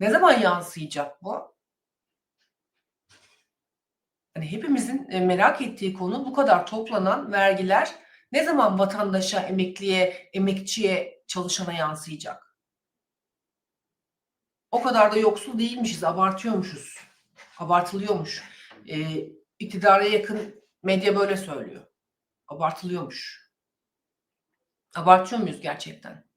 Ne zaman yansıyacak bu? Hani hepimizin e, merak ettiği konu bu kadar toplanan vergiler ne zaman vatandaşa, emekliye, emekçiye, çalışana yansıyacak? O kadar da yoksul değilmişiz, abartıyormuşuz. Abartılıyormuş. Ee, iktidara yakın medya böyle söylüyor. Abartılıyormuş. Abartıyor muyuz gerçekten?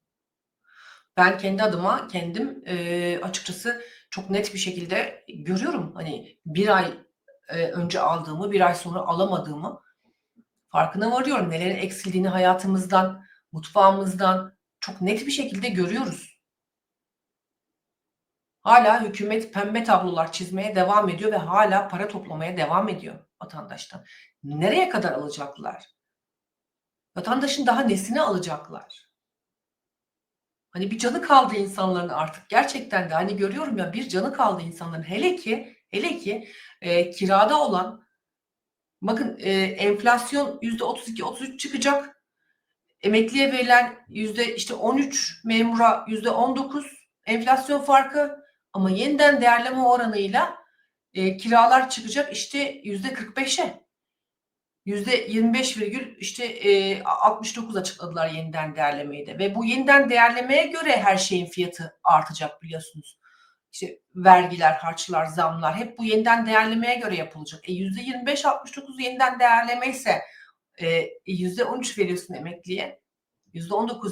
Ben kendi adıma kendim e, açıkçası çok net bir şekilde görüyorum. Hani bir ay e, önce aldığımı, bir ay sonra alamadığımı farkına varıyorum. Nelerin eksildiğini hayatımızdan, mutfağımızdan çok net bir şekilde görüyoruz. Hala hükümet pembe tablolar çizmeye devam ediyor ve hala para toplamaya devam ediyor vatandaştan. Nereye kadar alacaklar? Vatandaşın daha nesini alacaklar? Hani bir canı kaldı insanların artık. Gerçekten de hani görüyorum ya bir canı kaldı insanların. Hele ki hele ki e, kirada olan bakın e, enflasyon yüzde 32 33 çıkacak. Emekliye verilen yüzde işte 13 memura yüzde 19 enflasyon farkı. Ama yeniden değerleme oranıyla e, kiralar çıkacak işte yüzde 45'e yüzde 25 virgül işte e, 69 açıkladılar yeniden değerlemeyi de ve bu yeniden değerlemeye göre her şeyin fiyatı artacak biliyorsunuz. İşte vergiler, harçlar, zamlar hep bu yeniden değerlemeye göre yapılacak. E yüzde 25 69 yeniden değerleme ise e, yüzde 13 veriyorsun emekliye. Yüzde 19